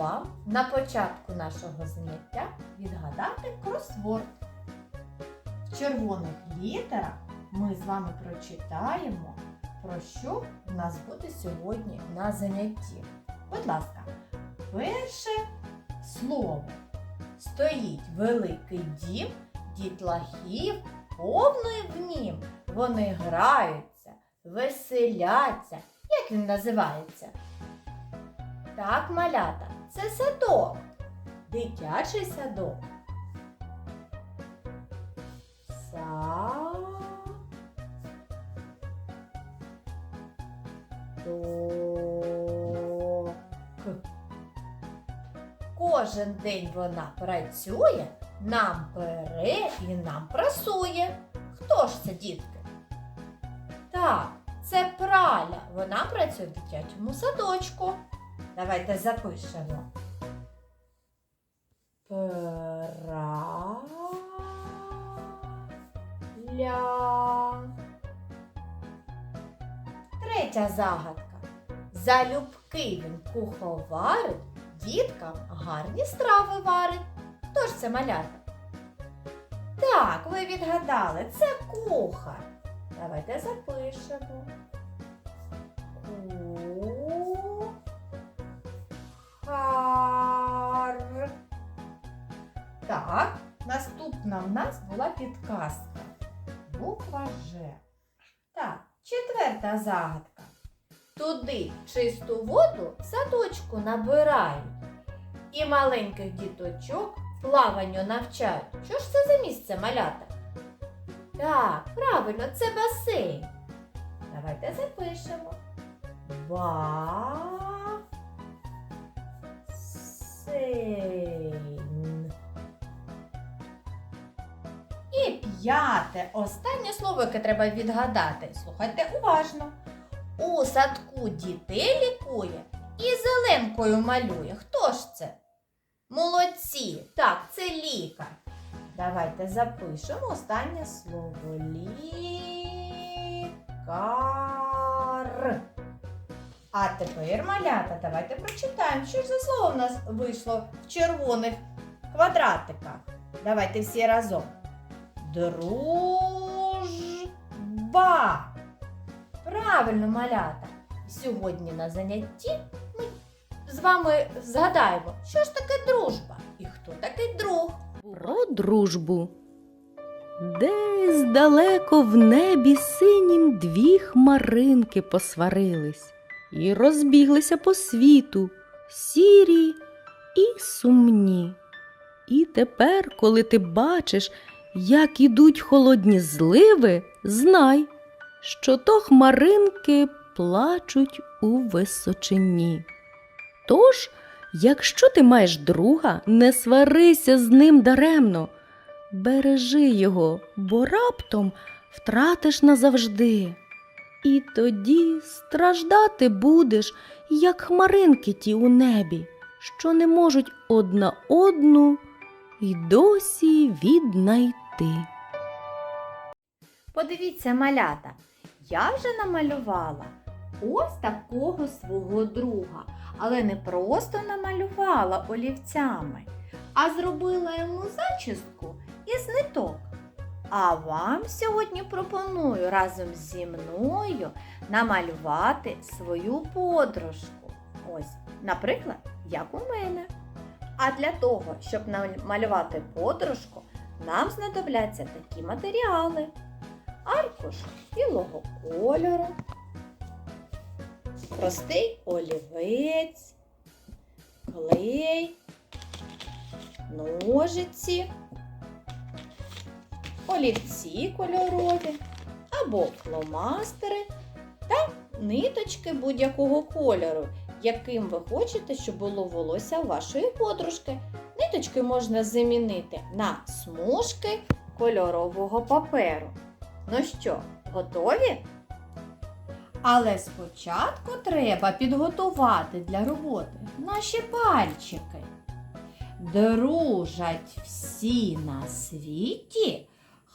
вам на початку нашого заняття відгадати кросворд. В червоних літерах ми з вами прочитаємо, про що в нас буде сьогодні на занятті. Будь ласка, перше слово. Стоїть великий дім, дітлахів повний в нім. Вони граються, веселяться. Як він називається? Так, малята, це садок. Дитячий садок. Садок. Кожен день вона працює, нам пере і нам прасує. Хто ж це, дітки? Так, це праля. Вона працює в дитячому садочку. Давайте запишемо. Праля. Третя загадка. Залюбки він куховарить, діткам гарні страви варить. Хто ж це малята? Так, ви відгадали, це кухар. Давайте запишемо. Кухар. Так, наступна в нас була підказка. Буква Ж. Так, четверта загадка. Туди чисту воду в садочку набирають. І маленьких діточок плаванню навчають. Що ж це за місце малята? Так, правильно, це басейн. Давайте запишемо. Басейн. І п'яте, останнє слово, яке треба відгадати. Слухайте уважно. У садку дітей лікує і зеленкою малює. Хто ж це? Молодці! Так, це лікар. Давайте запишемо останнє слово. Лікар. А тепер, малята, давайте прочитаємо, що ж за слово в нас вийшло в червоних квадратиках. Давайте всі разом. Дружба. Правильно, малята. Сьогодні на занятті ми з вами згадаємо, що ж таке дружба і хто такий друг. Про дружбу. Десь далеко в небі синім дві хмаринки посварились і розбіглися по світу, сірі і сумні. І тепер, коли ти бачиш, як ідуть холодні зливи, знай, що то хмаринки плачуть у височині. Тож, якщо ти маєш друга, не сварися з ним даремно. Бережи його, бо раптом втратиш назавжди. І тоді страждати будеш, як хмаринки ті у небі, що не можуть одна одну й досі віднайти. Подивіться, малята, я вже намалювала ось такого свого друга, але не просто намалювала олівцями, а зробила йому зачіску із ниток. А вам сьогодні пропоную разом зі мною намалювати свою подружку. Ось, наприклад, як у мене. А для того, щоб намалювати подружку, нам знадобляться такі матеріали аркуш білого кольору, простий олівець, клей, ножиці, олівці кольорові або фломастери та ниточки будь-якого кольору, яким ви хочете, щоб було волосся вашої подружки. Ниточки можна замінити на смужки кольорового паперу. Ну що, готові? Але спочатку треба підготувати для роботи наші пальчики. Дружать всі на світі,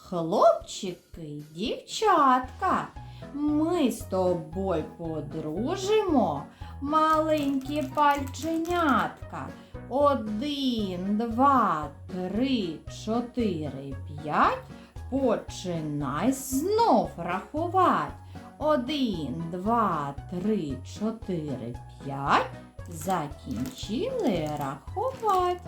хлопчики дівчатка. Ми з тобою подружимо, маленькі пальченятка. Один, два, три, чотири, п'ять. Починай знов рахувати. Один, два, три, чотири, п'ять. Закінчили рахувати.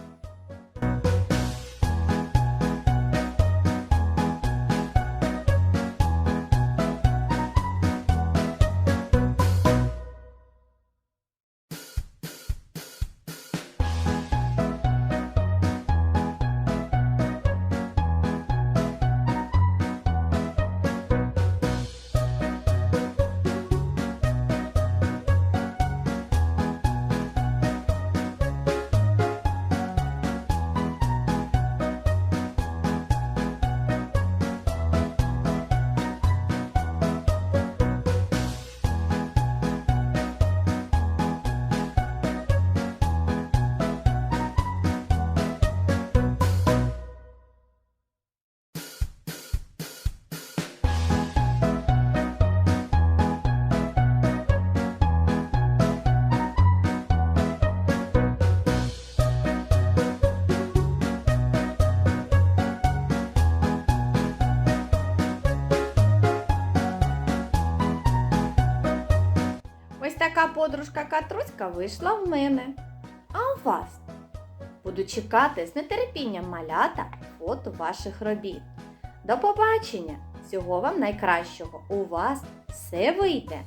Така подружка Катруська вийшла в мене. А у вас? Буду чекати з нетерпінням малята фото ваших робіт. До побачення! Всього вам найкращого! У вас все вийде!